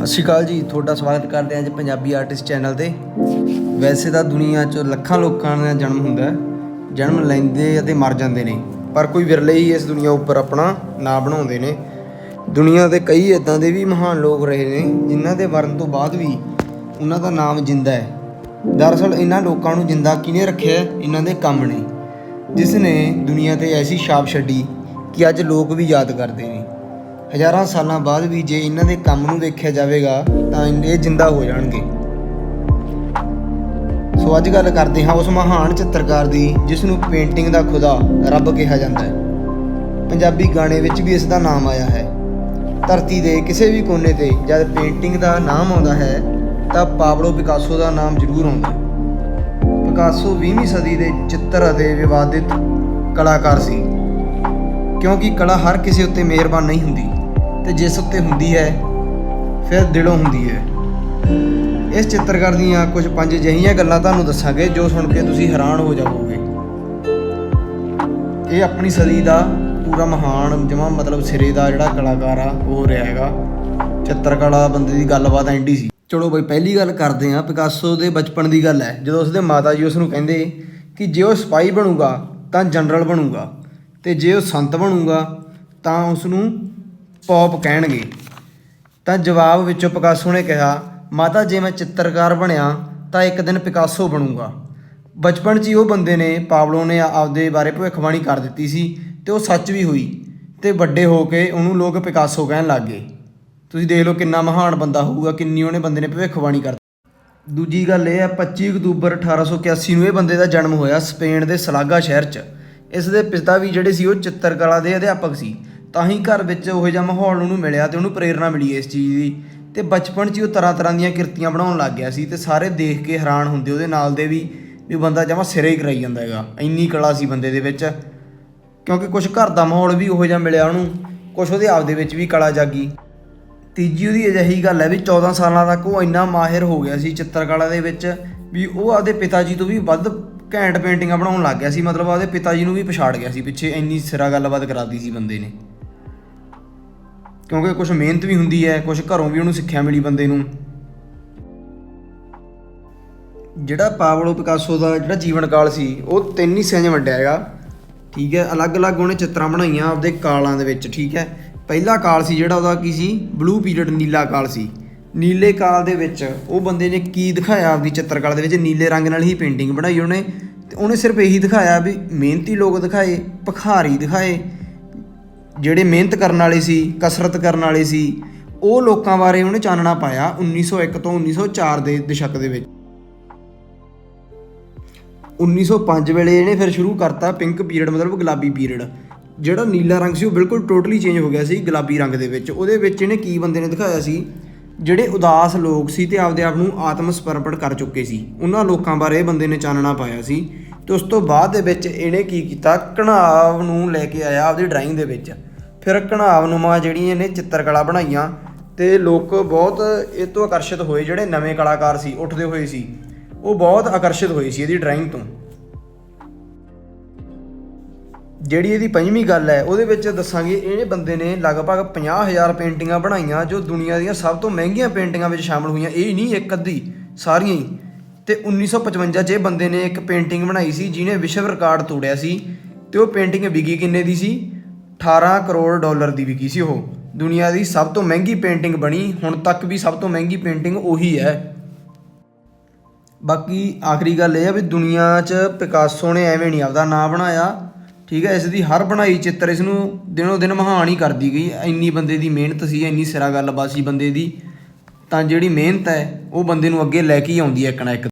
ਸਤਿ ਸ਼੍ਰੀ ਅਕਾਲ ਜੀ, ਤੁਹਾਡਾ ਸਵਾਗਤ ਕਰਦੇ ਹਾਂ ਅੱਜ ਪੰਜਾਬੀ ਆਰਟਿਸਟ ਚੈਨਲ ਤੇ। ਵੈਸੇ ਤਾਂ ਦੁਨੀਆ 'ਚ ਲੱਖਾਂ ਲੋਕਾਂ ਦਾ ਜਨਮ ਹੁੰਦਾ ਹੈ, ਜਨਮ ਲੈਂਦੇ ਅਤੇ ਮਰ ਜਾਂਦੇ ਨੇ, ਪਰ ਕੋਈ ਵਿਰਲੇ ਹੀ ਇਸ ਦੁਨੀਆ ਉੱਪਰ ਆਪਣਾ ਨਾਂ ਬਣਾਉਂਦੇ ਨੇ। ਦੁਨੀਆ ਦੇ ਕਈ ਇਦਾਂ ਦੇ ਵੀ ਮਹਾਨ ਲੋਕ ਰਹੇ ਨੇ, ਜਿਨ੍ਹਾਂ ਦੇ ਮਰਨ ਤੋਂ ਬਾਅਦ ਵੀ ਉਹਨਾਂ ਦਾ ਨਾਮ ਜਿੰਦਾ ਹੈ। ਦਰਅਸਲ ਇਹਨਾਂ ਲੋਕਾਂ ਨੂੰ ਜਿੰਦਾ ਕਿਹਨੇ ਰੱਖਿਆ ਇਹਨਾਂ ਦੇ ਕੰਮ ਨੇ। ਜਿਸ ਨੇ ਦੁਨੀਆ ਤੇ ਐਸੀ ਛਾਪ ਛੱਡੀ ਕਿ ਅੱਜ ਲੋਕ ਵੀ ਯਾਦ ਕਰਦੇ ਨੇ। ਹਜ਼ਾਰਾਂ ਸਾਲਾਂ ਬਾਅਦ ਵੀ ਜੇ ਇਹਨਾਂ ਦੇ ਕੰਮ ਨੂੰ ਦੇਖਿਆ ਜਾਵੇਗਾ, ਤਾਂ ਇਹ ਜਿੰਦਾ ਹੋ ਜਾਣਗੇ। ਸੋ ਅੱਜ ਗੱਲ ਕਰਦੇ ਹਾਂ ਉਸ ਮਹਾਨ ਚਿੱਤਰਕਾਰ ਦੀ, ਜਿਸ ਨੂੰ ਪੇਂਟਿੰਗ ਦਾ ਖੁਦਾ ਰੱਬ ਕਿਹਾ ਜਾਂਦਾ ਹੈ। ਪੰਜਾਬੀ ਗਾਣੇ ਵਿੱਚ ਵੀ ਇਸ ਦਾ ਨਾਮ ਆਇਆ ਹੈ। ਧਰਤੀ ਦੇ ਕਿਸੇ ਵੀ ਕੋਨੇ ਤੇ ਜਦ ਪੇਂਟਿੰਗ ਦਾ ਨਾਮ ਆਉਂਦਾ ਹੈ, ਤਾਂ ਪਾਬਲੋ ਪਿਕਾਸੋ ਦਾ ਨਾਮ ਜ਼ਰੂਰ ਆਉਂਦਾ ਹੈ। ਪਿਕਾਸੋ 20ਵੀਂ ਸਦੀ ਦੇ ਚਿੱਤਰ ਅਤੇ ਵਿਵਾਦਿਤ ਕਲਾਕਾਰ ਸੀ। ਕਿਉਂਕਿ ਕਲਾ ਹਰ ਕਿਸੇ ਉੱਤੇ ਮਿਹਰਬਾਨ ਨਹੀਂ ਹੁੰਦੀ। ਤੇ ਜਿਸ ਉੱਤੇ ਹੁੰਦੀ ਹੈ, ਫਿਰ ਦਿਲੋਂ ਹੁੰਦੀ ਹੈ। ਇਸ ਚਿੱਤਰਕਾਰ ਦੀਆਂ ਕੁਝ ਪੰਜ ਅਜਿਹੀਆਂ ਗੱਲਾਂ ਤੁਹਾਨੂੰ ਦੱਸਾਂਗੇ, ਜੋ ਸੁਣ ਕੇ ਤੁਸੀਂ ਹੈਰਾਨ ਹੋ ਜਾਵੋਗੇ। ਇਹ ਆਪਣੀ ਸਦੀ ਦਾ ਪੂਰਾ ਮਹਾਨ, ਜਮਾ ਮਤਲਬ ਸਿਰੇ ਦਾ ਜਿਹੜਾ ਕਲਾਕਾਰ ਆ, ਉਹ ਰਿਹਾ ਹੈਗਾ। ਚਿੱਤਰਕਲਾ ਬੰਦੇ ਦੀ ਗੱਲਬਾਤ ਐਂਡੀ ਸੀ। ਚਲੋ ਬਈ, ਪਹਿਲੀ ਗੱਲ ਕਰਦੇ ਆ ਪਿਕਾਸੋ ਦੇ ਬਚਪਨ ਦੀ ਗੱਲ ਹੈ। ਜਦੋਂ ਉਸਦੇ ਮਾਤਾ ਜੀ ਉਸ ਨੂੰ ਕਹਿੰਦੇ ਕਿ ਜੇ ਉਹ ਸਿਪਾਹੀ ਬਣੂਗਾ, ਤਾਂ ਜਨਰਲ ਬਣੂਗਾ। ਤੇ ਜੇ ਉਹ ਸੰਤ ਬਣੂਗਾ, ਤਾਂ ਉਸ ਨੂੰ ਪੌਪ ਕਹਿਣਗੇ। ਤਾਂ ਜਵਾਬ ਵਿੱਚੋਂ ਪਿਕਾਸੋ ਨੇ ਕਿਹਾ, ਮਾਤਾ, ਜੇ ਮੈਂ ਚਿੱਤਰਕਾਰ ਬਣਿਆ, ਤਾਂ ਇੱਕ ਦਿਨ ਪਿਕਾਸੋ ਬਣੂੰਗਾ। ਬਚਪਨ 'ਚ ਹੀ ਉਹ ਬੰਦੇ ਨੇ ਪਾਵਲੋ ਨੇ ਆਪਦੇ ਬਾਰੇ ਭਵਿੱਖਬਾਣੀ ਕਰ ਦਿੱਤੀ ਸੀ ਤੇ ਉਹ ਸੱਚ ਵੀ ਹੋਈ ਤੇ ਵੱਡੇ ਹੋ ਕੇ ਉਹਨੂੰ ਲੋਕ ਪਿਕਾਸੋ ਕਹਿਣ ਲੱਗ ਗਏ। ਤੁਸੀਂ ਦੇਖ ਲਓ ਕਿੰਨਾ ਮਹਾਨ ਬੰਦਾ ਹੋਊਗਾ, ਕਿੰਨੀ ਉਹਨੇ ਬੰਦੇ ਨੇ ਭਵਿੱਖਬਾਣੀ ਕਰ ਦੂਜੀ ਗੱਲ ਇਹ ਹੈ 25 ਅਕਤੂਬਰ 1881 ਨੂੰ ਇਹ ਬੰਦੇ ਦਾ ਜਨਮ ਹੋਇਆ ਸਪੇਨ ਦੇ ਸਲਾਗਾ ਸ਼ਹਿਰ 'ਚ। ਇਸ ਦੇ ਪਿਤਾ ਵੀ ਜਿਹੜੇ ਸੀ, ਉਹ ਚਿੱਤਰਕਲਾ ਦੇ ਅਧਿਆਪਕ ਸੀ। ਤਾਂ ਹੀ ਘਰ ਵਿੱਚ ਉਹੋ ਜਿਹਾ ਮਾਹੌਲ ਉਹਨੂੰ ਮਿਲਿਆ ਤੇ ਉਹਨੂੰ ਪ੍ਰੇਰਣਾ ਮਿਲੀ ਇਸ ਚੀਜ਼ ਦੀ। ਤੇ ਬਚਪਨ 'ਚ ਹੀ ਉਹ ਤਰ੍ਹਾਂ ਤਰ੍ਹਾਂ ਦੀਆਂ ਕਿਰਤੀਆਂ ਬਣਾਉਣ ਲੱਗ ਗਿਆ ਸੀ ਤੇ ਸਾਰੇ ਦੇਖ ਕੇ ਹੈਰਾਨ ਹੁੰਦੇ ਉਹਦੇ ਨਾਲ ਦੇ ਵੀ ਵੀ ਬੰਦਾ ਜਮਾ ਸਿਰੇ ਹੀ ਕਰਾਈ ਜਾਂਦਾ ਹੈਗਾ, ਇੰਨੀ ਕਲਾ ਸੀ ਬੰਦੇ ਦੇ ਵਿੱਚ। ਕਿਉਂਕਿ ਕੁਝ ਘਰ ਦਾ ਮਾਹੌਲ ਵੀ ਉਹੋ ਜਿਹਾ ਮਿਲਿਆ ਉਹਨੂੰ ਕੁਝ ਉਹਦੇ ਆਪ ਦੇ ਵਿੱਚ ਵੀ ਕਲਾ ਜਾਗੀ। ਤੀਜੀ ਉਹਦੀ ਅਜਿਹੀ ਗੱਲ ਹੈ ਵੀ 14 ਸਾਲਾਂ ਤੱਕ ਉਹ ਇੰਨਾ ਮਾਹਿਰ ਹੋ ਗਿਆ ਸੀ ਚਿੱਤਰਕਲਾ ਦੇ ਵਿੱਚ ਵੀ ਉਹ ਆਪਦੇ ਪਿਤਾ ਜੀ ਤੋਂ ਵੀ ਵੱਧ ਘੈਂਟ ਪੇਂਟਿੰਗਾਂ ਬਣਾਉਣ ਲੱਗ ਗਿਆ ਸੀ, ਮਤਲਬ ਆਪਦੇ ਪਿਤਾ ਜੀ ਨੂੰ ਵੀ ਪਛਾੜ ਗਿਆ ਸੀ ਪਿੱਛੇ, ਇੰਨੀ ਸਿਰਾ ਗੱਲਬਾਤ ਕਰਾਦੀ ਸੀ ਬੰਦੇ ਨੇ। ਕਿਉਂਕਿ ਕੁਝ ਮਿਹਨਤ ਵੀ ਹੁੰਦੀ ਹੈ ਕੁਝ ਘਰੋਂ ਵੀ ਉਹਨੂੰ ਸਿੱਖਿਆ ਮਿਲੀ ਬੰਦੇ ਨੂੰ। ਜਿਹੜਾ ਪਾਵਲੋ ਪਿਕਾਸੋ ਦਾ ਜਿਹੜਾ ਜੀਵਨ ਕਾਲ ਸੀ, ਉਹ ਤਿੰਨ ਹਿੱਸਿਆਂ 'ਚ ਵੰਡਿਆ ਹੈਗਾ। ਠੀਕ ਹੈ, ਅਲੱਗ-ਅਲੱਗ ਉਹਨੇ ਚਿੱਤਰਾਂ ਬਣਾਈਆਂ ਆਪਦੇ ਕਾਲਾਂ ਦੇ ਵਿੱਚ, ਠੀਕ ਹੈ। ਪਹਿਲਾ ਕਾਲ ਸੀ ਜਿਹੜਾ ਉਹਦਾ ਕੀ ਸੀ? ਬਲੂ ਪੀਰੀਅਡ ਨੀਲਾ ਕਾਲ ਸੀ। ਨੀਲੇ ਕਾਲ ਦੇ ਵਿੱਚ ਉਹ ਬੰਦੇ ਨੇ ਕੀ ਦਿਖਾਇਆ ਆਪਦੀ ਚਿੱਤਰਕਲਾ ਦੇ ਵਿੱਚ? ਨੀਲੇ ਰੰਗ ਨਾਲ ਹੀ ਪੇਂਟਿੰਗ ਬਣਾਈ ਉਹਨੇ। ਤੇ ਉਹਨੇ ਸਿਰਫ ਇਹੀ ਦਿਖਾਇਆ ਵੀ ਮਿਹਨਤੀ ਲੋਕ ਦਿਖਾਏ, ਭਖਾਰੀ ਦਿਖਾਏ। ਜਿਹੜੇ ਮਿਹਨਤ ਕਰਨ ਵਾਲੇ ਸੀ, ਕਸਰਤ ਕਰਨ ਵਾਲੇ ਸੀ, ਉਹ ਲੋਕਾਂ ਬਾਰੇ ਉਹਨੇ ਚਾਨਣਾ ਪਾਇਆ 1901 ਤੋਂ 1904 ਦੇ ਦਸ਼ਕ ਦੇ ਵਿੱਚ। 1905 ਵੇਲੇ ਇਹਨੇ ਫਿਰ ਸ਼ੁਰੂ ਕਰਤਾ ਪਿੰਕ ਪੀਰੀਅਡ, ਮਤਲਬ ਗੁਲਾਬੀ ਪੀਰੀਅਡ, ਜਿਹੜਾ ਨੀਲਾ ਰੰਗ ਸੀ, ਉਹ ਬਿਲਕੁਲ ਟੋਟਲੀ ਚੇਂਜ ਹੋ ਗਿਆ ਸੀ ਗੁਲਾਬੀ ਰੰਗ ਦੇ ਵਿੱਚ। ਉਹਦੇ ਵਿੱਚ ਇਹਨੇ ਕੀ ਬੰਦੇ ਨੇ ਦਿਖਾਇਆ ਸੀ? ਜਿਹੜੇ ਉਦਾਸ ਲੋਕ ਸੀ ਤੇ ਆਪਦੇ ਆਪ ਨੂੰ ਆਤਮ ਸਮਰਪਣ ਕਰ ਚੁੱਕੇ ਸੀ। ਉਹਨਾਂ ਲੋਕਾਂ ਬਾਰੇ ਇਹ ਬੰਦੇ ਨੇ ਚਾਨਣਾ ਪਾਇਆ ਸੀ ਤੇ ਉਸ ਤੋਂ ਬਾਅਦ ਦੇ ਵਿੱਚ ਇਹਨੇ ਕੀ ਕੀਤਾ? ਕਣਾਵ ਨੂੰ ਲੈ ਕੇ ਆਇਆ ਆਪਦੀ ਡਰਾਇੰਗ ਦੇ ਵਿੱਚ। ਫਿਰ ਕਣਾਵ ਨੂੰਮਾ ਜਿਹੜੀਆਂ ਇਹਨੇ ਚਿੱਤਰਕਲਾ ਬਣਾਈਆਂ ਤੇ ਲੋਕ ਬਹੁਤ ਇਹ ਤੋਂ ਆਕਰਸ਼ਿਤ ਹੋਏ, ਜਿਹੜੇ ਨਵੇਂ ਕਲਾਕਾਰ ਸੀ, ਉੱਠਦੇ ਹੋਏ ਸੀ। ਉਹ ਬਹੁਤ ਆਕਰਸ਼ਿਤ ਹੋਏ ਸੀ ਇਹਦੀ ਡਰਾਇੰਗ ਤੋਂ। ਜਿਹੜੀ ਇਹਦੀ ਪੰਜਵੀਂ ਗੱਲ ਹੈ, ਉਹਦੇ ਵਿੱਚ ਦੱਸਾਂਗੇ, ਇਹ ਬੰਦੇ ਨੇ ਲਗਭਗ 50000 ਪੇਂਟਿੰਗਾਂ ਬਣਾਈਆਂ, ਜੋ ਦੁਨੀਆ ਦੀਆਂ ਸਭ ਤੋਂ ਮਹਿੰਗੀਆਂ ਪੇਂਟਿੰਗਾਂ ਵਿੱਚ ਸ਼ਾਮਲ ਹੋਈਆਂ। ਇਹ ਨਹੀਂ, ਇੱਕ ਅੱਧੀ, ਸਾਰੀਆਂ ਹੀ। ਤੇ 1955 'ਚ ਇਹ ਬੰਦੇ ਨੇ ਇੱਕ ਪੇਂਟਿੰਗ ਬਣਾਈ ਸੀ, ਜਿਹਨੇ ਵਿਸ਼ਵ ਰਿਕਾਰਡ ਤੋੜਿਆ ਸੀ, ਤੇ ਉਹ ਪੇਂਟਿੰਗ ਵਿਕੀ ਕਿੰਨੇ ਦੀ ਸੀ? 18 ਕਰੋੜ ਡਾਲਰ ਦੀ ਵਿਕੀ ਸੀ ਉਹ। ਦੁਨੀਆ ਦੀ ਸਭ ਤੋਂ ਮਹਿੰਗੀ ਪੇਂਟਿੰਗ ਬਣੀ, ਹੁਣ ਤੱਕ ਵੀ ਸਭ ਤੋਂ ਮਹਿੰਗੀ ਪੇਂਟਿੰਗ ਉਹੀ ਹੈ। ਬਾਕੀ ਆਖਰੀ ਗੱਲ ਇਹ ਆ ਵੀ ਦੁਨੀਆ 'ਚ ਪਿਕਾਸੋ ਨੇ ਐਵੇਂ ਨਹੀਂ ਆਪਦਾ ਨਾਂ ਬਣਾਇਆ। ਠੀਕ ਹੈ, ਇਸ ਦੀ ਹਰ ਬਣਾਈ ਚਿੱਤਰ ਇਸ ਨੂੰ ਦਿਨੋ ਦਿਨ ਮਹਾਨ ਹੀ ਕਰਦੀ ਗਈ। ਇੰਨੀ ਬੰਦੇ ਦੀ ਮਿਹਨਤ ਸੀ, ਇੰਨੀ ਸਿਰਾ ਗੱਲਬਾਤ ਸੀ ਬੰਦੇ ਦੀ, ਤਾਂ ਜਿਹੜੀ ਮਿਹਨਤ ਹੈ, ਉਹ ਬੰਦੇ ਨੂੰ ਅੱਗੇ ਲੈ ਕੇ ਹੀ ਆਉਂਦੀ ਹੈ ਇੱਕ ਨਾ ਇੱਕ